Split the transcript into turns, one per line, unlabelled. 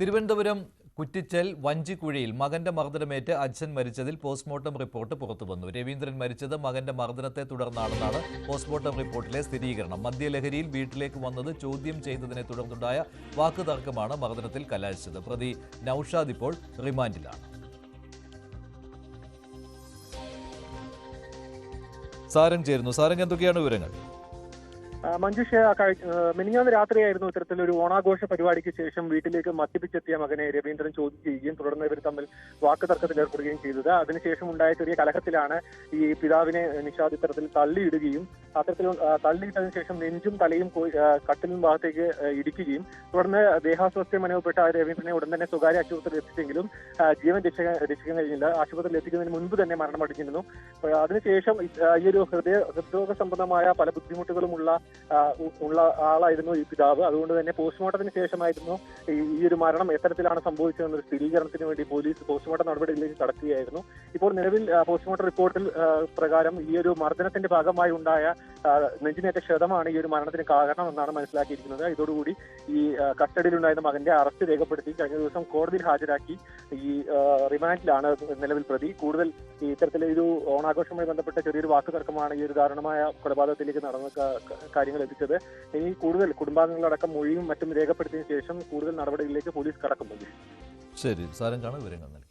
തിരുവനന്തപുരം കുറ്റിച്ചൽ വഞ്ചിക്കുഴിയിൽ മകന്റെ മർദ്ദനമേറ്റ് അച്ഛൻ മരിച്ചതിൽ postmortem report പുറത്തുവന്നു. രവീന്ദ്രൻ മരിച്ചത് മകന്റെ മർദ്ദനത്തെ തുടർന്നാണെന്നാണ് പോസ്റ്റ്മോർട്ടം റിപ്പോർട്ടിലെ സ്ഥിരീകരണം. മദ്യലഹരിയിൽ വീട്ടിലേക്ക് വന്നത് ചോദ്യം ചെയ്തതിനെ തുടർന്നുണ്ടായ വാക്കുതർക്കമാണ് മർദ്ദനത്തിൽ കലാശിച്ചത്. പ്രതി നൌഷാദ് ഇപ്പോൾ റിമാൻഡിലാണ്. സാരംഗ് ചേരുന്നു. സാരംഗ് എന്തൊക്കെയാണ് വിവരങ്ങൾ?
മഞ്ജുഷ മിനിഞ്ഞാന്ന് രാത്രിയായിരുന്നു ഇത്തരത്തിലൊരു ഓണാഘോഷ പരിപാടിക്ക് ശേഷം വീട്ടിലേക്ക് മദ്യപിച്ചെത്തിയ മകനെ രവീന്ദ്രൻ ചോദ്യം ചെയ്യുകയും തുടർന്ന് ഇവർ തമ്മിൽ വാക്കുതർക്കത്തിൽ ഏർപ്പെടുകയും ചെയ്തത്. അതിനുശേഷം ഉണ്ടായ ചെറിയ കലഹത്തിലാണ് ഈ പിതാവിനെ നിഷാദ് ഇത്തരത്തിൽ തള്ളിയിടുകയും അത്തരത്തിൽ തള്ളിയിട്ടതിനു ശേഷം നെഞ്ചും തലയും കട്ടിലും ഭാഗത്തേക്ക് ഇടിക്കുകയും തുടർന്ന് ദേഹാസ്വാസ്ഥ്യം അനുഭവപ്പെട്ട രവീന്ദ്രനെ ഉടൻ തന്നെ സ്വകാര്യ ആശുപത്രിയിൽ എത്തിച്ചെങ്കിലും ജീവൻ രക്ഷിക്കാൻ രക്ഷിക്കാൻ കഴിഞ്ഞില്ല. ആശുപത്രിയിൽ എത്തിക്കുന്നതിന് മുൻപ് തന്നെ മരണമടഞ്ഞിരുന്നു. അതിനുശേഷം ഈ ഒരു ഹൃദയ ഹൃദ്രോഗ സംബന്ധമായ പല ബുദ്ധിമുട്ടുകളുമുള്ള ഉള്ള ആളായിരുന്നു ഈ പിതാവ്. അതുകൊണ്ട് തന്നെ പോസ്റ്റ്മോർട്ടത്തിന് ശേഷമായിരുന്നു ഈ ഒരു മരണം എത്തരത്തിലാണ് സംഭവിച്ചതെന്നൊരു സ്ഥിരീകരണത്തിന് വേണ്ടി പോലീസ് പോസ്റ്റ്മോർട്ടം നടപടിയിലേക്ക് കടക്കുകയായിരുന്നു ഇപ്പോൾ നിലവിൽ പോസ്റ്റ്മോർട്ടം റിപ്പോർട്ടിൽ പ്രകാരം ഈ ഒരു മർദ്ദനത്തിന്റെ ഭാഗമായി ഉണ്ടായ നെഞ്ചിനേറ്റ ക്ഷതമാണ് ഈ ഒരു മരണത്തിന് കാരണമെന്നാണ് മനസ്സിലാക്കിയിരിക്കുന്നത്. ഇതോടുകൂടി ഈ കസ്റ്റഡിയിലുണ്ടായിരുന്ന മകന്റെ അറസ്റ്റ് രേഖപ്പെടുത്തി കഴിഞ്ഞ ദിവസം കോടതിയിൽ ഹാജരാക്കി ഈ റിമാൻഡിലാണ് നിലവിൽ പ്രതി. കൂടുതൽ ഇത്തരത്തിലൊരു ഓണാഘോഷവുമായി ബന്ധപ്പെട്ട ചെറിയൊരു വാക്കുതർക്കമാണ് ഈ ഒരു ദാരുണമായ കൊലപാതകത്തിലേക്ക് നടന്ന കാര്യങ്ങൾ എത്തിച്ചത്. ഇനി കൂടുതൽ കുടുംബാംഗങ്ങളടക്കം മൊഴിയും മറ്റും രേഖപ്പെടുത്തിയതിനു ശേഷം കൂടുതൽ നടപടികളിലേക്ക് പോലീസ് കടക്കും
ശരി സാരം കാണാൻ വിവരങ്ങൾ നൽകി.